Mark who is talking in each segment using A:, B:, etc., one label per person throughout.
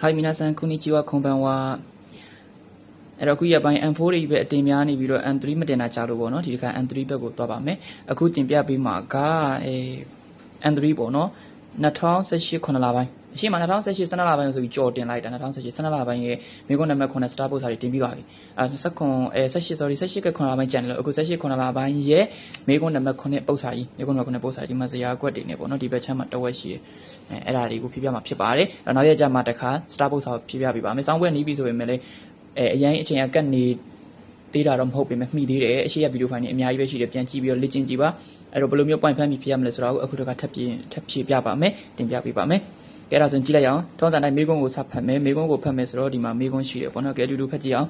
A: はい皆さんこんにちはこんばんはအဲ့တော့အခုရပိုင်း M4 တွေပဲအတင်များနေပြီးတော့ M3 မတင်တာကြာလို့ပေါ့နော်ဒီတစ်ခါ M3 ဘက်ကိုသွားပါမယ်အခုတင်ပြပေးမှာကအဲ M3 ပေါ့နော်2018ခုနှစ်လပိုင်း အရှိမ2018 12လပိုင်းဆိုပြီးကြော်တင်လိုက်တာ2018 12လပိုင်းရဲ့မိကုန်းနံပါတ်9 star post စာတွေတင်ပြီးပါပြီအဲ19အဲ18 sorry 18ကခုနှစ်လပိုင်းကျန်တယ်လို့အခု18ခုနှစ်လပိုင်းရဲ့မိကုန်းနံပါတ်9ပို့စာကြီးမိကုန်းနံပါတ်9ပို့စာဒီမှာဇရာကွက်တွေနေပေါ့နော်ဒီဘက်ချမ်းမှာတဝက်ရှိတယ်အဲအဲ့ဒါတွေကိုဖြည့်ပြမှာဖြစ်ပါတယ်နောက်ရက်ကျမှတစ်ခါ star post စာကိုဖြည့်ပြပေးပါမယ်စောင်းပွဲနီးပြီဆိုပေမဲ့လည်းအဲအရင်အချိန်ကကတ်နေသေးတာတော့မဟုတ်ပေမဲ့မှီသေးတယ်အရှိရဗီဒီယိုဖိုင်တွေအများကြီးပဲရှိတယ်ပြန်ကြည့်ပြီးတော့လေ့ကျင့်ကြည့်ပါအဲ့တော့ဘယ်လိုမျိုး point ဖမ်းပြီးဖြစ်ရမလဲဆိုတော့အခုတခါထပ်ပြင်ထပ်ဖြည့်ပြပါမယ်တင်ပြပေးပါမယ် ကဲအဲ့ဒါဆိုရင်ကြည့်လိုက်အောင်ထုံးစံတိုင်းမေးခွန်းကိုစဖတ်မယ်မေးခွန်းကိုဖတ်မယ်ဆိုတော့ဒီမှာမေးခွန်းရှိတယ်ပေါ့နော်ကဲအတူတူဖတ်ကြည့်အောင်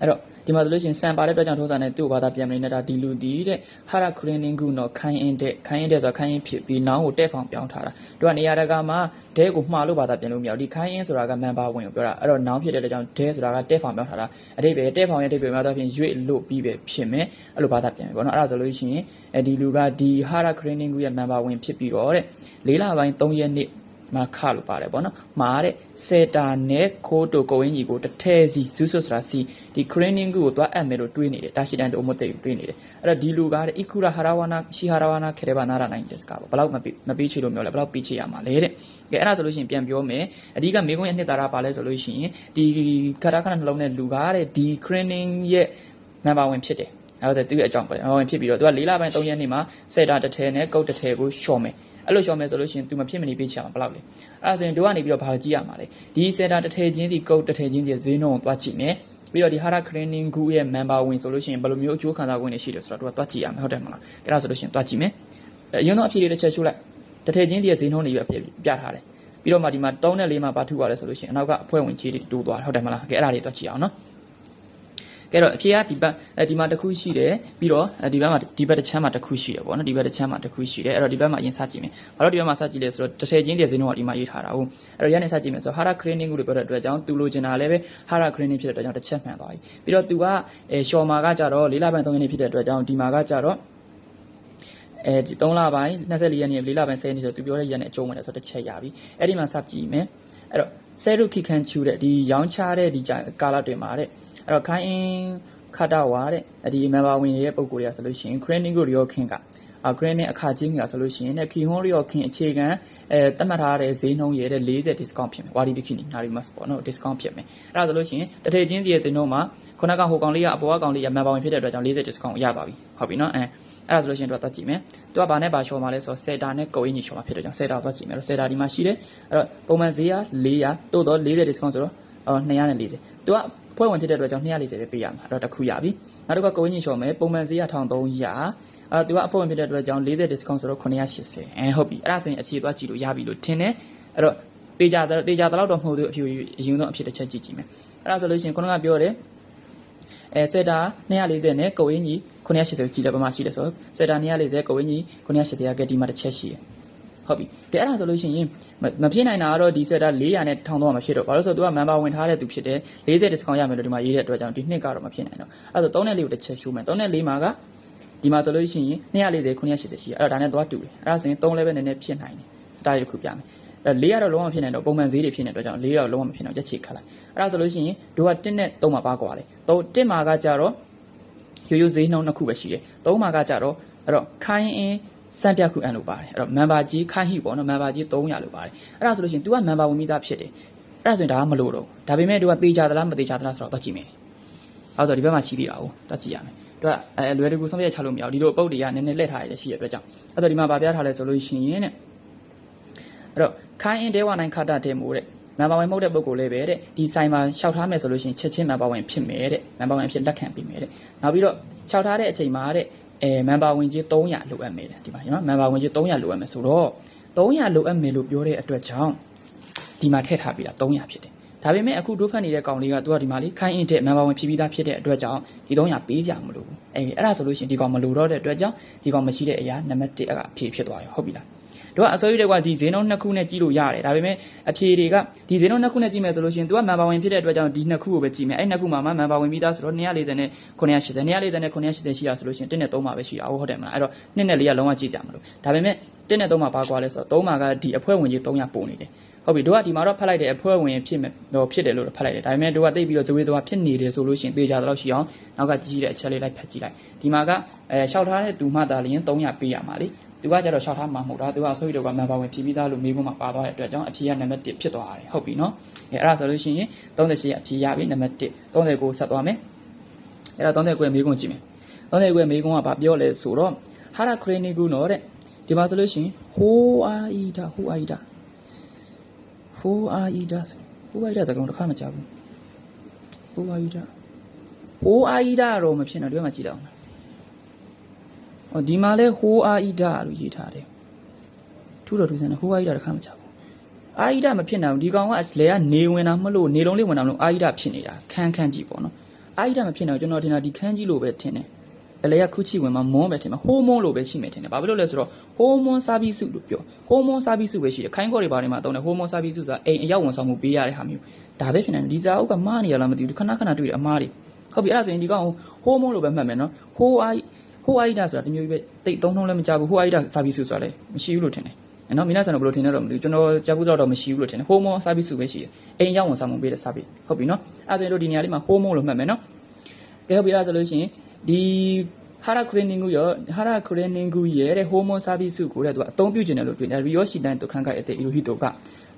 A: အဲ့တော့ ဒီမှာဆိုလို့ရှိရင်စံပါတဲ့အတွက်ကြောင့်ထုံးစံနဲ့သူ့ဘာသာပြန်မနေနဲ့ဒါဒီလူဒီတဲ့ဟာရခရင်းနင်းကုနော်ခိုင်းအင်းတဲ့ခိုင်းအင်းတဲ့ဆိုတာခိုင်းအင်းဖြစ်ပြီးနောင်းကိုတဲ့ဖောင်ပြောင်းထားတာသူကနေရာတကာမှာဒဲကိုမှားလို့ဘာသာပြန်လို့မရဘူးဒီခိုင်းအင်းဆိုတာကမန်ပါဝင်ကိုပြောတာအဲ့တော့နောင်းဖြစ်တဲ့အတွက်ကြောင့်ဒဲဆိုတာကတဲ့ဖောင်ပြောင်းထားတာအတိတ်ပဲတဲ့ဖောင်ရဲ့အတိတ်ပဲမှာတော့ဖြင့်ရွေ့လို့ပြီးပဲဖြစ်မယ်အဲ့လိုဘာသာပြန်ပြီပေါ့နော်အဲ့ဒါဆိုလို့ရှိရင်အဲဒီလူကဒီဟာရခရင်းနင်းကုရဲ့မန်ပါဝင်ဖြစ်ပြီးတော့တဲ့လေးလပိုင်း3ရက်နေ့ မှာခလို့ပါတယ်ပေါ့နော်မာတဲ့စေတာနဲ့ခိုးတိုကိုဝင်းကြီးကိုတစ်ထဲစီဇူးဆွဆိုတာစီဒီခရင်းနင်းကူကိုသွားအပ်မယ်လို့တွေးနေတယ်တာရှိတန်တိုမသိတွေးနေတယ်အဲ့တော့ဒီလူကားတဲ့ဣခုရဟာရဝနာရှိဟာရဝနာခေရဘာနာရနိုင်တဲ့စကားပေါ့ဘယ်လောက်မပြီးမပြီးချေလို့မျိုးလဲဘယ်လောက်ပြီးချေရမှာလဲတဲ့ကဲအဲ့ဒါဆိုလို့ရှိရင်ပြန်ပြောမယ်အဓိကမေကွန်းရဲ့နှစ်သာရပါလဲဆိုလို့ရှိရင်ဒီခရခဏနှလုံးနဲ့လူကားတဲ့ဒီခရင်းနင်းရဲ့နံပါတ်ဝင်ဖြစ်တယ်အဲ့တော့သူ့ရဲ့အကြောင်းပဲနံပါတ်ဝင်ဖြစ်ပြီးတော့သူက၄လပိုင်း၃ရက်နေ့မှာစေတာတစ်ထဲနဲ့ကုတ်တစ်ထဲကိုရှော့မယ် အဲ့လိုရှော့မယ်ဆိုလို့ရှိရင် तू မဖြစ်မနေပေးချင်မှာဘယ်လောက်လဲအဲ့ဒါဆိုရင်တို့ကနေပြီးတော့ဘာကြည့်ရမှာလဲဒီစက်တာတစ်ထည်ချင်းစီကုတ်တစ်ထည်ချင်းစီဈေးနှုန်းကိုသွားကြည့်မယ်ပြီးတော့ဒီ Hara Cleaning Group ရဲ့ member ဝင်ဆိုလို့ရှိရင်ဘယ်လိုမျိုးအကျိုးခံစား권တွေရှိတယ်ဆိုတော့တို့ကသွားကြည့်ရမယ်ဟုတ်တယ်မလားအဲ့ဒါဆိုလို့ရှိရင်သွားကြည့်မယ်အရင်တော့အဖြေတွေတစ်ချက်ရှုလိုက်တစ်ထည်ချင်းစီရဲ့ဈေးနှုန်းတွေပဲပြပြထားတယ်ပြီးတော့မှဒီမှာ3နဲ့4မှာဘာထုပါလဲဆိုလို့ရှိရင်အနောက်ကအဖွဲ့ဝင်ကြီးတွေတိုးသွားတယ်ဟုတ်တယ်မလားကဲအဲ့ဒါတွေသွားကြည့်အောင်နော် ကဲတော့အဖြေကဒီဘက်အဲဒီမှာတစ်ခုရှိတယ်ပြီးတော့ဒီဘက်မှာဒီဘက်တစ်ချမ်းမှာတစ်ခုရှိတယ်ပေါ့နော်ဒီဘက်တစ်ချမ်းမှာတစ်ခုရှိတယ်အဲ့တော့ဒီဘက်မှာအရင်စကြည့်မယ်ဘာလို့ဒီဘက်မှာစကြည့်လဲဆိုတော့တစ်ထည်ချင်းတည်းစင်းတော့ဒီမှာရေးထားတာဟုတ်အဲ့တော့ရနေစကြည့်မယ်ဆိုတော့ hara cleaning ကိုပြောတဲ့အတွက်ကြောင့်သူလိုချင်တာလည်းပဲ hara cleaning ဖြစ်တဲ့အတွက်ကြောင့်တစ်ချက်မှန်သွားပြီပြီးတော့သူကအဲ short မှာကကြတော့၄လပိုင်း3ရက်နေ့ဖြစ်တဲ့အတွက်ကြောင့်ဒီမှာကကြတော့အဲဒီ3လပိုင်း24ရက်နေ့4လပိုင်း10ရက်နေ့ဆိုသူပြောတဲ့ရက်နဲ့အကျုံးဝင်တယ်ဆိုတော့တစ်ချက်ရပြီအဲ့ဒီမှာစကြည့်မယ်အဲ့တော့ဆဲရုခိခန်ချူတဲ့ဒီရောင်းချတဲ့ဒီကာလတွေမှာတဲ့ အဲ့တော့ခိုင်းအင်းခတ်တော့ဝါတဲ့ဒီ member ဝင်ရဲ့ပုံကိုယ်တွေကဆိုလို့ရှိရင် cleaning ကိုရောခင်ကအာ cleaning အခချင်းကဆိုလို့ရှိရင်တဲ့ခီဟွန်ရောခင်အခြေခံအဲတတ်မှတ်ထားတဲ့ဈေးနှုန်းရဲ့40 discount ဖြစ်မယ်ဝါဒီဘီခီနီနာရီမတ်ပေါ့နော် discount ဖြစ်မယ်အဲ့ဒါဆိုလို့ရှိရင်တထေချင်းစီရဲ့ဈေးနှုန်းမှာခုနကဟိုကောင်လေးကအပေါ်ကကောင်လေးက member ဝင်ဖြစ်တဲ့အတွက်ကြောင့်40 discount ရသွားပြီဟုတ်ပြီနော်အဲအဲ့ဒါဆိုလို့ရှိရင်တော့တွက်ကြည့်မယ်။သူကဘာနဲ့ဘာလျှော်မှာလဲဆိုတော့ Seta နဲ့ကိုအင်းကြီးလျှော်မှာဖြစ်တဲ့ကြောင့် Seta တွက်ကြည့်မယ်။အဲ့တော့ Seta ဒီမှာရှိတယ်။အဲ့တော့ပုံမှန်ဈေးက400တိုးတော့40 discount ဆိုတော့အော်240။သူက ဖွဲ့ဝင်ဖြစ်တဲ့အတွက်ကြောင့်240ပဲပေးရမှာ။အဲ့တော့တစ်ခုရပြီ။နောက်တစ်ခါကိုအင်းကြီးလျှော်မယ်ပုံမှန်ဈေးက1300အာသူကအဖွဲ့ဝင်ဖြစ်တဲ့အတွက်ကြောင့်40 discount ဆိုတော့980အဲဟုတ်ပြီ။အဲ့ဒါဆိုရင်အခြေသွားကြည့်လို့ရပြီလို့ထင်တယ်။အဲ့တော့တေချာတေချာတလောက်တော့မဟုတ်သေးဘူးအဖြူအရင်ဆုံးအဖြစ်တစ်ချက်ကြည့်ကြည့်မယ်။အဲ့ဒါဆိုလို့ရှိရင်ခုနကပြောတယ်အဲစက်တာ240နဲ့ကိုအင်းကြီး980ကြည့်တယ်ပမာရှိတယ်ဆိုတော့စက်တာ240ကိုအင်းကြီး980ကဒီမှာတစ်ချက်ရှိတယ် ဟုတ်ပြီကဲအဲ့ဒါဆိုလို့ရှိရင်မဖြစ်နိုင်တာကတော့ဒီစက်တာ400နဲ့1000တော့မဖြစ်တော့ဘာလို့ဆိုတော့ तू က member ဝင်ထားတဲ့သူဖြစ်တယ်40 discount ရမယ်လို့ဒီမှာရေးတဲ့အတွက်ကြောင့်ဒီနှစ်ကတော့မဖြစ်နိုင်တော့အဲ့ဒါဆို3နဲ့4ကိုတစ်ချက်ရှိုးမယ်3နဲ့4မှာကဒီမှာဆိုလို့ရှိရင်240 980ရှိရအဲ့တော့ဒါနဲ့သွားတူတယ်အဲ့ဒါဆိုရင်3 level နည်းနည်းဖြစ်နိုင်တယ်စတားတွေတစ်ခုပြမယ်အဲ့လေးကတော့လုံးဝမဖြစ်နိုင်တော့ပုံမှန်ဈေးတွေဖြစ်နေတဲ့အတွက်ကြောင့်လေးကတော့လုံးဝမဖြစ်နိုင်ရက်ချေခတ်လိုက်အဲ့ဒါဆိုလို့ရှိရင်တို့က1နဲ့3မှာပါကွာတယ်3 1မှာကကြတော့ရိုးရိုးဈေးနှုန်းနှစ်ခုပဲရှိတယ်3မှာကကြတော့အဲ့တော့ခိုင်းအင်း စံပြခုအန်လို့ပါတယ်အဲ့တော့ member ကြီးခိုင်းဟိပေါ့နော် member ကြီး300လို့ပါတယ်အဲ့ဒါဆိုလို့ရှိရင် तू က member ဝင်ပြီးသားဖြစ်တယ်အဲ့ဒါဆိုရင်ဒါကမလို့တော့ဒါပေမဲ့ तू ကတေချာသလားမတေချာသလားဆိုတော့တော့ကြည့်မယ်အဲ့တော့ဒီဘက်မှာရှိသေးတာကိုတော့ကြည့်ရမယ်တို့ကအဲလွယ်တကူဆုံးဖြတ်ချလို့မရဘူးဒီလိုအပုတ်တွေကနည်းနည်းလက်ထားရတဲ့ရှိရတဲ့အတွက်ကြောင့်အဲ့တော့ဒီမှာဗာပြထားလဲဆိုလို့ရှိရင်တဲ့အဲ့တော့ခိုင်းအင်းတဲဝနိုင်ခတာတဲ့မို့တဲ့မန်ပါဝင်မဟုတ်တဲ့ပုံကိုလည်းပဲတဲ့ဒီဆိုင်မှာရှောက်ထားမယ်ဆိုလို့ရှိရင်ချက်ချင်းမန်ပါဝင်ဖြစ်မယ်တဲ့မန်ပါဝင်ဖြစ်လက်ခံပေးမယ်တဲ့နောက်ပြီးတော့ရှောက်ထားတဲ့အချိန်မှာတဲ့ အဲမန်ပါဝင်ကြီး300လိုအပ်မယ်တဲ့ဒီမှာနော်မန်ပါဝင်ကြီး300လိုအပ်မယ်ဆိုတော့300လိုအပ်မယ်လို့ပြောတဲ့အတွက်ကြောင့်ဒီမှာထည့်ထားပြီးတာ300ဖြစ်တယ်ဒါပေမဲ့အခုဒုဖတ်နေတဲ့ကောင်လေးကသူကဒီမှာလေးခိုင်းအင်းတဲ့မန်ပါဝင်ဖြည့်ပြီးသားဖြစ်တဲ့အတွက်ကြောင့်ဒီ300ပေးကြမလို့အဲအဲ့ဒါဆိုလို့ရှိရင်ဒီကောင်မလိုတော့တဲ့အတွက်ကြောင့်ဒီကောင်မရှိတဲ့အရာနံပါတ်1အဖြေဖြစ်သွားရောဟုတ်ပြီလား တို့ကအစိုးရတွေကဒီဈေးနှုန်းနှစ်ခုနဲ့ကြည့်လို့ရတယ်ဒါပေမဲ့အဖြေတွေကဒီဈေးနှုန်းနှစ်ခုနဲ့ကြည့်မယ်ဆိုလို့ရှိရင် तू ကမန်ပါဝင်ဖြစ်တဲ့အတွက်ကြောင့်ဒီနှစ်ခုကိုပဲကြည့်မယ်အဲ့နှစ်ခုမှာမှမန်ပါဝင်ပြီးသားဆိုတော့240နဲ့980 240နဲ့980ရှိတာဆိုလို့ရှိရင်1နဲ့3မှာပဲရှိတာဟုတ်တယ်မလားအဲ့တော့2နဲ့4ကလုံးဝကြည့်ကြမလို့ဒါပေမဲ့1နဲ့3မှာပါကွာလဲဆိုတော့3မှာကဒီအဖွဲဝင်ကြီး300ပုံနေတယ် ဟုတ်ပြီတို့ကဒီမှာတော့ဖတ်လိုက်တယ်အဖွဲ့ဝင်ဖြစ်မယ်ဟိုဖြစ်တယ်လို့တော့ဖတ်လိုက်တယ်ဒါပေမဲ့တို့ကသိပြီးတော့ဇဝေသွားဖြစ်နေတယ်ဆိုလို့ရှိရင်သေချာတော့ရှိအောင်နောက်ကကြည့်ကြည့်တဲ့အချက်လေးလိုက်ဖတ်ကြည့်လိုက်ဒီမှာကအဲလျှောက်ထားတဲ့သူမှသာလျင်300ပေးရမှာလေသူကကြတော့လျှောက်ထားမှာမဟုတ်တာသူကအစိုးရတော့ကမန်ပါဝင်ဖြည့်ပြီးသားလို့မေးခွန်းမှာပါသွားတဲ့အတွက်ကြောင့်အဖြေကနံပါတ်1ဖြစ်သွားတယ်ဟုတ်ပြီနော်အဲအဲ့ဒါဆိုလို့ရှိရင်38အဖြေရပြီနံပါတ်1 39ဆက်သွားမယ်အဲ့တော့39ရဲ့မေးခွန်းကြည့်မယ်39ရဲ့မေးခွန်းကဘာပြောလဲဆိုတော့ဟာရခရနီကူနော်တဲ့ဒီမှာဆိုလို့ရှိရင်ဟိုးအာအီတာဟိုးအာအီတာ ဟိုးအာအီတာဟိုးအာအီတာစကားလုံးတစ်ခါမကြားဘူးဟိုးအာအီတာဟိုးအာအီတာတော့မဖြစ်တော့ဒီမှာကြည့်တော့မယ်ဟောဒီမှာလဲဟိုးအာအီတာလို့ရေးထားတယ်ထူးတော့ထူးဆန်းတယ်ဟိုးအာအီတာတစ်ခါမကြားဘူးအာအီတာမဖြစ်နိုင်ဘူးဒီကောင်ကလေကနေဝင်တာမလို့နေလုံးလေးဝင်တာမလို့အာအီတာဖြစ်နေတာခန်းခန်းကြည့်ပေါ့နော်အာအီတာမဖြစ်နိုင်ဘူးကျွန်တော်ထင်တာဒီခန်းကြီးလို့ပဲထင်တယ် တလေကခုချိဝင်မှာမွန်းပဲထင်မှာဟိုးမွန်းလို့ပဲရှိမယ်ထင်တယ်ဘာဖြစ်လို့လဲဆိုတော့ဟိုးမွန်းစာဘီစုလို့ပြောဟိုးမွန်းစာဘီစုပဲရှိတယ်ခိုင်းခေါ်တွေဘာတွေမှာတုံးတယ်ဟိုးမွန်းစာဘီစုဆိုတာအိမ်အရောက်ဝန်ဆောင်မှုပေးရတဲ့ဟာမျိုးဒါပဲဖြစ်နေတယ်ဒီစာအုပ်ကမှားနေရလားမသိဘူးခဏခဏတွေ့တယ်အမားတွေဟုတ်ပြီအဲ့ဒါဆိုရင်ဒီကောင်ဟိုးမွန်းလို့ပဲမှတ်မယ်နော်ဟိုးအိုင်ဟိုးအိုင်ဒါဆိုတာတမျိုးပဲတိတ်သုံးထုံးလည်းမကြဘူးဟိုးအိုင်ဒါစာဘီစုဆိုတာလည်းမရှိဘူးလို့ထင်တယ်နော်မိနာဆန်တော့ဘယ်လိုထင်လဲတော့မသိဘူးကျွန်တော်ကြားဘူးတော့မရှိဘူးလို့ထင်တယ်ဟိုးမွန်းစာဘီစုပဲရှိတယ်အိမ်ရောက်ဝန်ဆောင်မှုပေးတဲ့စာဘီဟုတ်ပြီနော်အဲ့ဒါဆိုရင်တို့ဒီနေရာလေးမှာဟိုးမွန်းလို့မှတ်မယ်နော်ကဲဟုတ်ပြီအဲ့ဒါဆိုလို့ရှိရင် ဒီဟာရခရနင်ဂူရောဟာရခရနင်ဂူရဲ့တဲ့ဟိုမွန်ဆာဗီစုကိုတဲ့သူကအသုံးပြုကျင်တယ်လို့တွေ့တယ်ရီယောရှိတိုင်းဒုခန်းခိုက်အတဲ့အီလိုဟီတိုက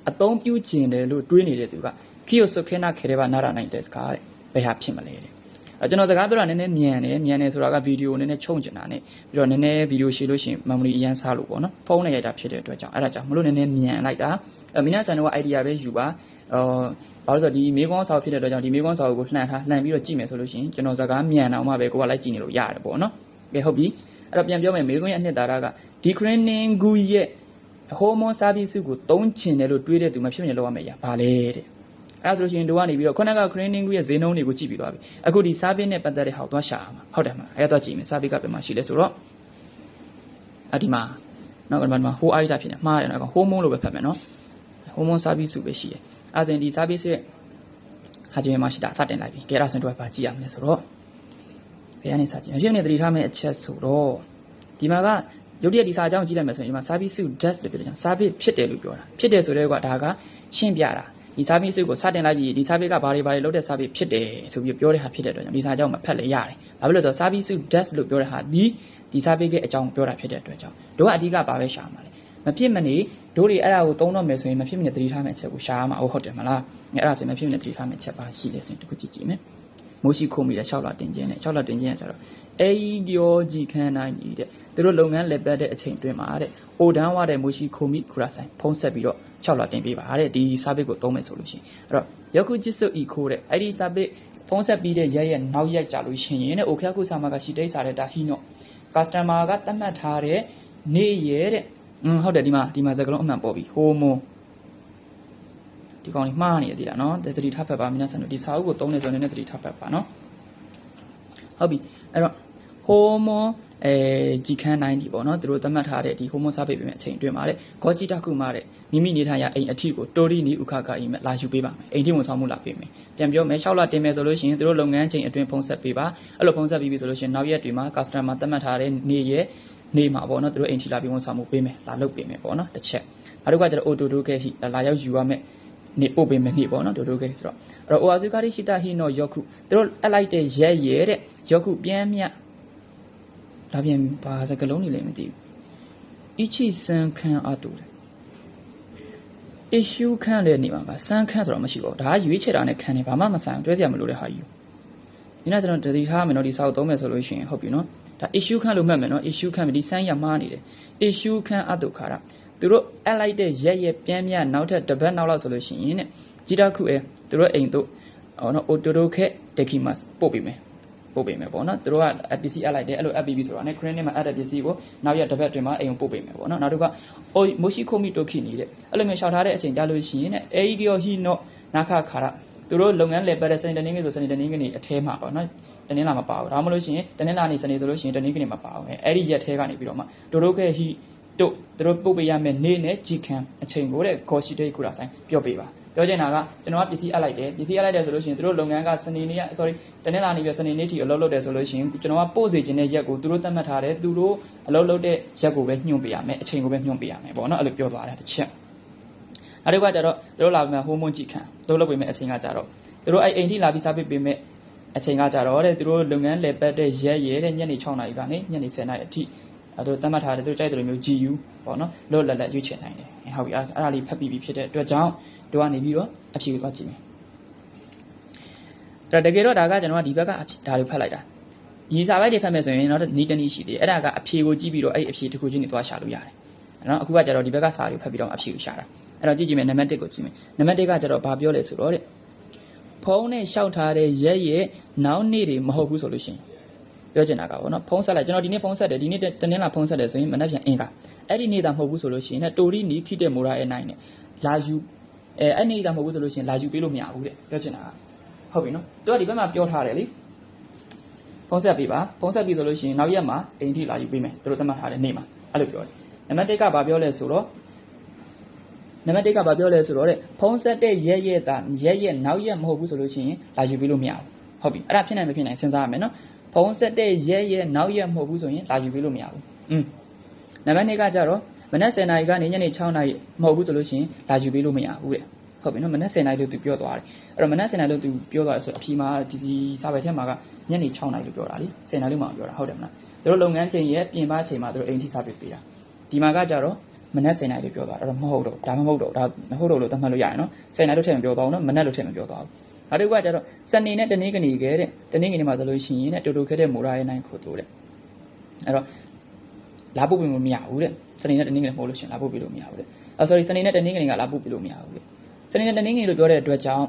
A: အသုံးပြုကျင်တယ်လို့တွေးနေတဲ့သူကခီယိုဆိုခဲနာခဲရဲဘာနာရာနိုင်တဲ့စကားတဲ့ဘယ်ဟာဖြစ်မလဲတဲ့အဲကျွန်တော်စကားပြောတာနည်းနည်းမြန်တယ်မြန်တယ်ဆိုတာကဗီဒီယိုနည်းနည်းချုံကျင်တာနဲ့ပြီးတော့နည်းနည်းဗီဒီယိုရှည်လို့ရှိရင် memory အရန်စားလို့ပေါ့နော်ဖုန်းနဲ့ရိုက်တာဖြစ်တဲ့အတွက်ကြောင့်အဲ့ဒါကြောင့်မလို့နည်းနည်းမြန်လိုက်တာအဲမိနာဆန်တော့ idea ပဲယူပါအော် ဘာလို့ဆိုဒီမေကွန်စာအုပ်ဖြစ်တဲ့အတွက်ကြောင့်ဒီမေကွန်စာအုပ်ကိုလှန်ထားလှန်ပြီးတော့ကြည့်မယ်ဆိုလို့ရှိရင်ကျွန်တော်စကားမြန်အောင်မှပဲကိုကလိုက်ကြည့်နေလို့ရတယ်ပေါ့နော်ကဲဟုတ်ပြီအဲ့တော့ပြန်ပြောမယ်မေကွန်းရဲ့အနှစ်သာရကဒီခရင်းနင်ဂူရဲ့ဟိုမွန်စာဘီစုကိုတုံးချင်တယ်လို့တွေးတဲ့သူမှဖြစ်နေလောက်ရမယ်ရပါလေတဲ့အဲ့ဒါဆိုလို့ရှိရင်တို့ကနေပြီးတော့ခုနကခရင်းနင်ဂူရဲ့ဈေးနှုန်းတွေကိုကြည့်ပြီးသွားပြီအခုဒီစာဘစ်နဲ့ပတ်သက်တဲ့ဟာကိုသွားရှာအောင်ဟုတ်တယ်မလားအဲ့တော့ကြည့်မယ်စာဘစ်ကဘယ်မှာရှိလဲဆိုတော့အဒီမှာနောက်ကဒီမှာဟိုအိုက်တာဖြစ်နေမှားတယ်နော်ဟိုမွန်လို့ပဲဖတ်မယ်နော်ဟိုမွန်စာဘီစုပဲရှိတယ် အဲ့ဒါဆိုရင်ဒီစာဘစ်ရဲ့ဟာဂျီမှာရှိတာစတင်လိုက်ပြီကဲအဲ့ဒါဆိုရင်တို့ကဘာကြည့်ရမလဲဆိုတော့ဘယ်ကနေစကြည့်မဖြစ်နေတတိထားမယ့်အချက်ဆိုတော့ဒီမှာကရုပ်တရက်ဒီစာအကြောင်းကြည့်လိုက်မယ်ဆိုရင်ဒီမှာ service suit desk လို့ပြောတယ်ကြောင့် service ဖြစ်တယ်လို့ပြောတာဖြစ်တယ်ဆိုတဲ့ကဒါကရှင်းပြတာဒီ service suit ကိုစတင်လိုက်ပြီးဒီ service ကဘာတွေဘာတွေလုပ်တဲ့ service ဖြစ်တယ်ဆိုပြီးပြောတဲ့ဟာဖြစ်တဲ့အတွက်ကြောင့်ဒီစာအကြောင်းမှာဖတ်လဲရတယ်။ဘာဖြစ်လို့လဲဆိုတော့ service suit desk လို့ပြောတဲ့ဟာဒီဒီ service ရဲ့အကြောင်းပြောတာဖြစ်တဲ့အတွက်ကြောင့်တို့ကအဓိကဘာပဲရှာမှာလဲမဖြစ်မနေ တို့တွေအဲ့ဒါကိုသုံးတော့မယ်ဆိုရင်မဖြစ်မနေတတိထားမယ့်အချက်ကိုရှာရမှာဟုတ်တယ်မလားအဲ့ဒါဆိုရင်မဖြစ်မနေတတိထားမယ့်အချက်ပါရှိတယ်ဆိုရင်တခုကြည့်ကြည့်မယ်မိုးရှိခုံမိတဲ့6လတင်ခြင်းနဲ့6လတင်ခြင်းကကျတော့အေးပြောကြည့်ခန်းနိုင်ကြီးတဲ့သူတို့လုပ်ငန်းလက်ပတ်တဲ့အချိန်တွင်းမှာတဲ့အိုဒန်းဝတဲ့မိုးရှိခုံမိခူရာဆိုင်ဖုံးဆက်ပြီးတော့6လတင်ပေးပါတဲ့ဒီ service ကိုသုံးမယ်ဆိုလို့ရှိရင်အဲ့တော့ယခုကြစ်စုဤခိုးတဲ့အဲ့ဒီ service ဖုံးဆက်ပြီးတဲ့ရက်ရက်နောက်ရက်ကြလို့ရှိရင်တဲ့အိုခရခုဆာမကရှိတိတ်စားတဲ့ဒါဟီနော customer ကတတ်မှတ်ထားတဲ့နေ့ရက်တဲ့ อืมဟုတ်တယ်ဒီမှာဒီမှာစကားလုံးအမှန်ပေါ်ပြီဟိုမွန်ဒီကောင်ကြီးမှားနေရသေးတာနော်တတိထပ်ဖက်ပါမြန်မာဆန်တို့ဒီစာအုပ်ကိုသုံးနေဆိုနေနဲ့တတိထပ်ဖက်ပါနော်ဟုတ်ပြီအဲ့တော့ဟိုမွန်အဲကြည်ခန်းတိုင်းဒီပေါ့နော်သူတို့သတ်မှတ်ထားတဲ့ဒီဟိုမွန်စားပေပေမဲ့အချိန်အတွင်းမှာတဲ့ဂေါ်ဂျီတာခုမှတဲ့မိမိနေထိုင်ရာအိမ်အထီကိုတိုရီနီဥခကအိမ်မဲ့လာယူပေးပါမယ်အိမ်ထိဝန်ဆောင်မှုလာပေးမယ်ပြန်ပြောမယ်၆လတင်မယ်ဆိုလို့ရှိရင်သူတို့လုပ်ငန်းချိန်အတွင်းဖုံးဆက်ပေးပါအဲ့လိုဖုံးဆက်ပြီးပြီဆိုလို့ရှိရင်နောက်ရက်တွေမှာ customer သတ်မှတ်ထားတဲ့နေ့ရက် နေမှာပေါ့နော်သူတို့အိမ်ထီလာပြီးဝန်ဆောင်မှုပေးမယ်လာလုပ်ပေးမယ်ပေါ့နော်တစ်ချက်နောက်တစ်ခါကျတော့ auto do ခဲ့ဟိလာရောက်ယူရမယ်နေပို့ပေးမယ်နေပေါ့နော်ဒိုဒိုကေဆိုတော့အဲ့တော့ oazu kari shita hi no yoku သူတို့အပ်လိုက်တဲ့ရဲရဲတဲ့ yoku ပြန်မြဒါပြန်ဘာစကလုံးနေလဲမသိဘူး ichi san kan အတူတယ် issue ခန့်တဲ့နေမှာပါစမ်းခန့်ဆိုတော့မရှိပါဘူးဒါကရွေးချယ်တာနဲ့ခန့်နေဘာမှမဆိုင်တွဲစရာမလိုတဲ့ဟာယူဒီနေ့ကျွန်တော်တတိထားမယ်နော်ဒီစာအုပ်သုံးမယ်ဆိုလို့ရှိရင်ဟုတ်ပြီနော် ဒါ issue ခန့်လို့မှတ်မယ်နော် issue ခန့်ပြီဒီစမ်းရမှားနေတယ် issue ခန့်အတုခါရသူတို့အပ်လိုက်တဲ့ရက်ရက်ပြန်မြနောက်ထပ်တစ်ပတ်နောက်လောက်ဆိုလို့ရှိရင်တဲ့ကြည်တခုအဲသူတို့အိမ်တို့ဟောနော် auto တို့ခက် dekimas ပို့ပေးမယ်ပို့ပေးမယ်ပေါ့နော်သူတို့က PC အပ်လိုက်တယ်အဲ့လို app ပြီးပြီဆိုတာနဲ့ credit မှာအပ်တဲ့ပစ္စည်းကိုနောက်ရက်တစ်ပတ်တွင်မှာအိမ်ကိုပို့ပေးမယ်ပေါ့နော်နောက်တစ်ခါအိုမိုရှိခိုမီတိုခိနေတဲ့အဲ့လိုမျိုးရှောက်ထားတဲ့အချိန်ကြာလို့ရှိရင်တဲ့အေဂီယောဟီနောနာခခါရသူတို့လုပ်ငန်းလည်ပတ်တဲ့စနေတနင်္ဂနွေဆိုစနေတနင်္ဂနွေအထဲမှာပေါ့နော် တနင်္လာမပါဘူးဒါမှမဟုတ်လို့ရှိရင်တနင်္လာနေ့စနေဆိုလို့ရှိရင်တနင်္ဂနွေမပါဘူးအဲ့ဒီရက်ထဲကနေပြီးတော့မှတို့တို့ခဲဟီတို့တို့ပုတ်ပေးရမယ်နေနဲ့ကြည်ခံအချိန်ကိုတဲ့ဂေါ်ရှိတိတ်ခုလာဆိုင်ပြောပေးပါပြောချင်တာကကျွန်တော်ကပစ္စည်းအပ်လိုက်တယ်ပစ္စည်းအပ်လိုက်တယ်ဆိုလို့ရှိရင်တို့လုပ်ငန်းကစနေနေ့က sorry တနင်္လာနေ့ပြစနေနေ့ထိအလုပ်လုပ်တယ်ဆိုလို့ရှိရင်ကျွန်တော်ကပို့စေခြင်းတဲ့ရက်ကိုသူတို့သတ်မှတ်ထားတယ်သူတို့အလုပ်လုပ်တဲ့ရက်ကိုပဲညွှန်ပေးရမယ်အချိန်ကိုပဲညွှန်ပေးရမယ်ပေါ့နော်အဲ့လိုပြောသွားတယ်တစ်ချက်အဲ့ဒီကကြတော့သူတို့လာပြီးမှဟိုးမွန်းကြည့်ခံသူတို့လုပ်ပေးမဲ့အချိန်ကကြတော့သူတို့အဲ့အိမ်ထိလာပြီးစားပေးပေးမဲ့ အချိန်ကကြတော့တဲ့သူတို့လုပ်ငန်းလည်ပတ်တဲ့ရက်ရဲတဲ့ညနေ6နာရီကနေညနေ10နာရီအထိအဲ့တို့တတ်မှတ်ထားတယ်သူတို့ကြိုက်တယ်လို့မျိုး GU ပေါ့နော်လွတ်လပ်လပ်ရွေးချယ်နိုင်တယ်ဟုတ်ပြီအဲ့အဲ့ဒါလေးဖတ်ပြီးပြီဖြစ်တဲ့အတွက်ကြောင့်တို့ကနေပြီးတော့အဖြေကိုသွားကြည့်မယ်အဲ့တော့တကယ်တော့ဒါကကျွန်တော်ကဒီဘက်ကအဖြေဒါတွေဖတ်လိုက်တာဒီစာပိုက်တွေဖတ်မယ်ဆိုရင်တော့နီးတနည်းရှိသေးတယ်အဲ့ဒါကအဖြေကိုကြည့်ပြီးတော့အဲ့ဒီအဖြေတစ်ခုချင်းတွေသွားရှာလို့ရတယ်နော်အခုကကြတော့ဒီဘက်ကစာတွေဖတ်ပြီးတော့အဖြေကိုရှာတာအဲ့တော့ကြည့်ကြည့်မယ်နံပါတ်1ကိုကြည့်မယ်နံပါတ်1ကကြတော့ဘာပြောလဲဆိုတော့တဲ့ ဖုန်းနဲ့ရှောက်ထားတဲ့ရက်ရဲ့နောက်နေ့တွေမဟုတ်ဘူးဆိုလို့ရှိရင်ပြောချင်တာကပေါ့နော်ဖုန်းဆက်လိုက်ကျွန်တော်ဒီနေ့ဖုန်းဆက်တယ်ဒီနေ့တနင်္လာဖုန်းဆက်တယ်ဆိုရင်မနေ့ပြန်အင်္ဂါအဲ့ဒီနေ့တာမဟုတ်ဘူးဆိုလို့ရှိရင်ねတိုရီနီခိတဲ့မိုရာရဲ့နိုင်နဲ့လာယူအဲအဲ့နေ့တာမဟုတ်ဘူးဆိုလို့ရှိရင်လာယူပေးလို့မရဘူးတဲ့ပြောချင်တာကဟုတ်ပြီနော်သူကဒီဘက်မှာပြောထားတယ်လေဖုန်းဆက်ပေးပါဖုန်းဆက်ပြီဆိုလို့ရှိရင်နောက်ရက်မှာအိမ်ထိလာယူပေးမယ်သူတို့သတ်မှတ်ထားတဲ့နေ့မှာအဲ့လိုပြောတယ်နံပါတ်1ကဘာပြောလဲဆိုတော့ နံပါတ်1ကဘာပြောလဲဆိုတော့တဲ့ဖုန်းဆက်တဲ့ရက်ရက်တာရက်ရက်နောက်ရက်မဟုတ်ဘူးဆိုလို့ရှိရင်လာယူပေးလို့မရဘူးဟုတ်ပြီအဲ့ဒါဖြစ်နိုင်မဖြစ်နိုင်စဉ်းစားရမယ်နော်ဖုန်းဆက်တဲ့ရက်ရက်နောက်ရက်မဟုတ်ဘူးဆိုရင်လာယူပေးလို့မရဘူးอืมနံပါတ်2ကကြတော့မနက်10:00နာရီကနေညနေ6:00နာရီမဟုတ်ဘူးဆိုလို့ရှိရင်လာယူပေးလို့မရဘူးတဲ့ဟုတ်ပြီနော်မနက်10:00နာရီလို့သူပြောသွားတယ်အဲ့တော့မနက်10:00နာရီလို့သူပြောသွားတယ်ဆိုတော့အဖြေမှာဒီစီစာပဲထဲမှာကညနေ6:00နာရီလို့ပြောတာလေ10:00နာရီလို့မှပြောတာဟုတ်တယ်မလားသူတို့လုပ်ငန်းချိန်ရဲ့ပြင်ပချိန်မှာသူတို့အိမ်ထိစာပေးပေးတာဒီမှာကကြတော့ မနက်10:00နာရီလို့ပြောသွားတာအဲ့တော့မဟုတ်တော့ဒါမှမဟုတ်တော့ဒါမဟုတ်တော့လို့သတ်မှတ်လို့ရရင်နော်10:00နာရီလို့ထည့်မပြောသွားဘူးနော်မနက်လို့ထည့်မပြောသွားဘူးနောက်တစ်ခုကကြတော့စနေနဲ့တနင်္ဂနွေခဲတဲ့တနင်္ဂနွေမှာဆိုလို့ရှိရင်တဲ့တူတူခဲတဲ့မိုရာရဲ့နိုင်ခို့တိုးတဲ့အဲ့တော့လာဖို့ပြင်လို့မရဘူးတဲ့စနေနဲ့တနင်္ဂနွေမဟုတ်လို့ရှိရင်လာဖို့ပြလို့မရဘူးတဲ့အော် sorry စနေနဲ့တနင်္ဂနွေကလာဖို့ပြလို့မရဘူးတဲ့စနေနဲ့တနင်္ဂနွေလို့ပြောတဲ့အတွက်ကြောင့်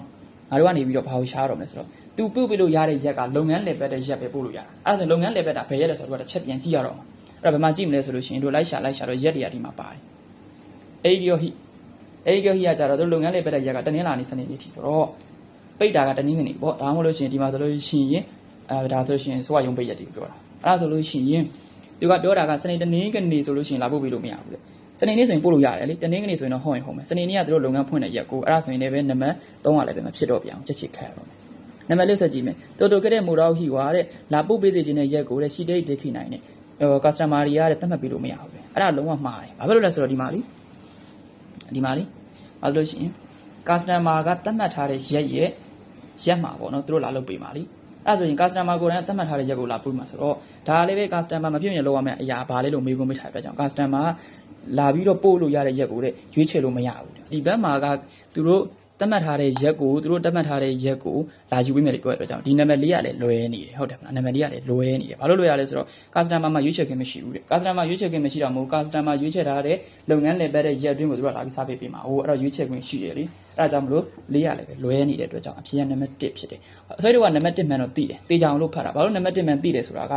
A: ငါတို့ကနေပြီးတော့ဘာကိုရှားတော့မလဲဆိုတော့သူပြုတ်ပြလို့ရတဲ့ရက်ကလုပ်ငန်းလေပတ်တဲ့ရက်ပဲပို့လို့ရတာအဲ့ဒါဆိုလုပ်ငန်းလေပတ်တာဘယ်ရက်လဲဆိုတော့တစ်ချက်ပြန်ကြည့်ရတော့မှာအဲ့တော့ဘယ်မှာကြည့်မလဲဆိုလို့ရှိရင်တို့လိုက်ရှာလိုက်ရှာတော့ရက်တွေကဒီမှာပါတယ် အေဂီယိုဟိအေဂီယိုဟိကကြတော့တို့လုပ်ငန်းလေပတ်တဲ့ရက်ကတနင်္လာနေ့စနေနေ့ထိဆိုတော့ပိတ်တာကတနင်္ဂနွေပေါ့ဒါမှမဟုတ်လို့ရှိရင်ဒီမှာဆိုလို့ရှိရင်အဲဒါဆိုလို့ရှိရင်ဆိုရယုံပိတ်ရက်တွေပြောတာအဲ့ဒါဆိုလို့ရှိရင်သူကပြောတာကစနေတနင်္ဂနွေဆိုလို့ရှိရင်လာဖို့ပြလို့မရဘူးလေစနေနေ့ဆိုရင်ပို့လို့ရတယ်လေတနင်္ဂနွေဆိုရင်တော့ဟောရင်ဟောမယ်စနေနေ့ကတို့လုပ်ငန်းဖွင့်တဲ့ရက်ကိုအဲ့ဒါဆိုရင်လည်းပဲနံပါတ်3ကလည်းပဲမဖြစ်တော့ပြအောင်ချက်ချစ်ခတ်ရတော့မယ်နံပါတ်6ဆက်ကြည့်မယ်တိုတိုကတဲ့မူတော်ဟီွာတဲ့လာပို့ပေးသေးခြင်းတဲ့ရက်ကိုတဲ့ရှိတိတ်ဒိခိနိုင်တဲ့ဟို customer တွေကတဲ့သတ်မှတ်ပေးလို့မရဘူးလေအဲ့ဒါလုံးဝမှားတယ်ဘာဖြစ်လို့လဲဆိုတော့ဒီမှာလी ဒီမှာလीဘာလို့ရှိရင် customer ကသတ်မှတ်ထားတဲ့ရက်ရဲ့ရက်မှာပေါ့နော်သူတို့လာလုပ်ပေးပါလीအဲ့ဒါဆိုရင် customer ကိုယ်တိုင်သတ်မှတ်ထားတဲ့ရက်ကိုလာပို့မှာဆိုတော့ဒါလည်းပဲ customer မဖြစ်မြင်လောက်ရမယ့်အရာဘာလဲလို့မေးခွန်းမထားတဲ့ကြောင့် customer လာပြီးတော့ပို့လို့ရတဲ့ရက်ကိုတဲ့ရွေးချယ်လို့မရဘူးဒီဘက်မှာကသူတို့ တတ်မှတ်ထားတဲ့ရက်ကိုသူတို့တတ်မှတ်ထားတဲ့ရက်ကိုလာယူပေးမယ်လို့ပြောတဲ့အတွက်ကြောင့်ဒီနံပါတ်လေးကလည်းလွဲနေတယ်ဟုတ်တယ်မလားနံပါတ်လေးကလည်းလွဲနေတယ်ဘာလို့လွဲရလဲဆိုတော့ customer မှာရွေးချယ်ခြင်းမရှိဘူးတဲ့ customer ရွေးချယ်ခြင်းမရှိတော့မဟုတ် customer ရွေးချယ်ထားတဲ့လုပ်ငန်းလည်ပတ်တဲ့ရက်တွင်းကိုသူတို့လာပြီးစားပေးပေးမှာဟိုအဲ့တော့ရွေးချယ်ခွင့်ရှိတယ်လေအဲ့ဒါကြောင့်မလို့လေးရလည်းပဲလွဲနေတဲ့အတွက်ကြောင့်အဖြေကနံပါတ်1ဖြစ်တယ်အစိုးရကနံပါတ်1မှန်တော့သိတယ်တေချာအောင်လို့ဖတ်တာဘာလို့နံပါတ်1မှန်သိတယ်ဆိုတာက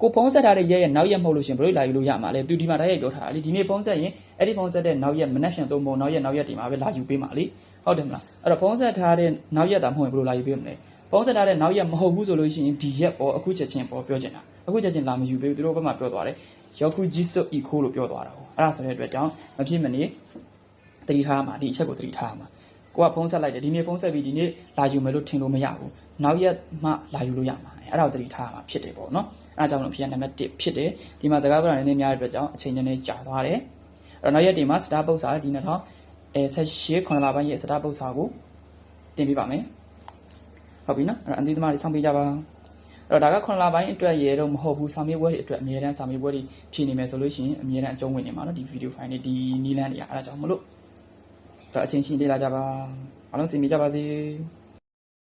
A: ကိုဖုံးဆက်ထားတဲ့ရက်ရဲ့နောက်ရက်မဟုတ်လို့ရှင်ဘယ်လိုလာယူလို့ရမှာလဲသူဒီမှာတိုက်ရိုက်ပြောထားတာလေဒီနေ့ဖုံးဆက်ရင်အဲ့ဒီဖုံးဆက်တဲ့နောက်ရက်မနက်ဖြန်သုံးပုံနောက်ရက်နောက်ရက်ဒီမှာပဲလာယူပေးမှာလေဟုတ်တယ်မလားအဲ့တော့ဖုံးဆက်ထားတဲ့နောက်ရက်တာမဟုတ်ရင်ဘယ်လိုလာယူပေးမလဲဖုံးဆက်ထားတဲ့နောက်ရက်မဟုတ်ဘူးဆိုလို့ရှိရင်ဒီရက်ပေါ်အခုချက်ချင်းပေါ်ပြောချင်တာအခုချက်ချင်းလာမယူပေးဘူးသူတို့ဘက်မှာပြောသွားတယ်ယောကူဂျီဆိုအီခိုးလို့ပြောသွားတာဟုတ်အဲ့ဒါဆိုတဲ့အတွက်ကြောင့်မဖြစ်မနေတတိထားမှာဒီအချက်ကိုတတိထားမှာကိုကဖုံးဆက်လိုက်တယ်ဒီနေ့ဖုံးဆက်ပြီးဒီနေ့လာယူမယ်လို့ထင်လို့မရဘူးနောက်ရက်မှလာယူလို့ရမှာအဲ့ဒါကိုတတိထားမှာဖြစ်တယ်ပေါ့နော် အဲဒါကြောင့်မလို့ဖြစ်ရနံပါတ်1ဖြစ်တယ်ဒီမှာစကားပြောတာနည်းနည်းများတဲ့အတွက်ကြောင့်အချိန်နည်းနည်းကြာသွားတယ်အဲ့တော့နောက်ရက်ဒီမှာစတာပုတ်စာဒီ2000အဲ18ခုလပိုင်းရဲ့စတာပုတ်စာကိုတင်ပြပါမယ်ဟုတ်ပြီနော်အဲ့တော့အန်တီသမားတွေဆောင်းပေးကြပါအဲ့တော့ဒါကခုလပိုင်းအတွက်ရေတော့မဟုတ်ဘူးစာမေးပွဲတွေအတွက်အများတန်းစာမေးပွဲတွေဖြည့်နေမယ်ဆိုလို့ရှိရင်အများတန်းအကျုံးဝင်နေမှာနော်ဒီဗီဒီယိုဖိုင်တွေဒီနီလန်းတွေကအဲ့ဒါကြောင့်မလို့တော့အချင်းချင်းလေးလာကြပါအားလုံးစီမိကြပါစေ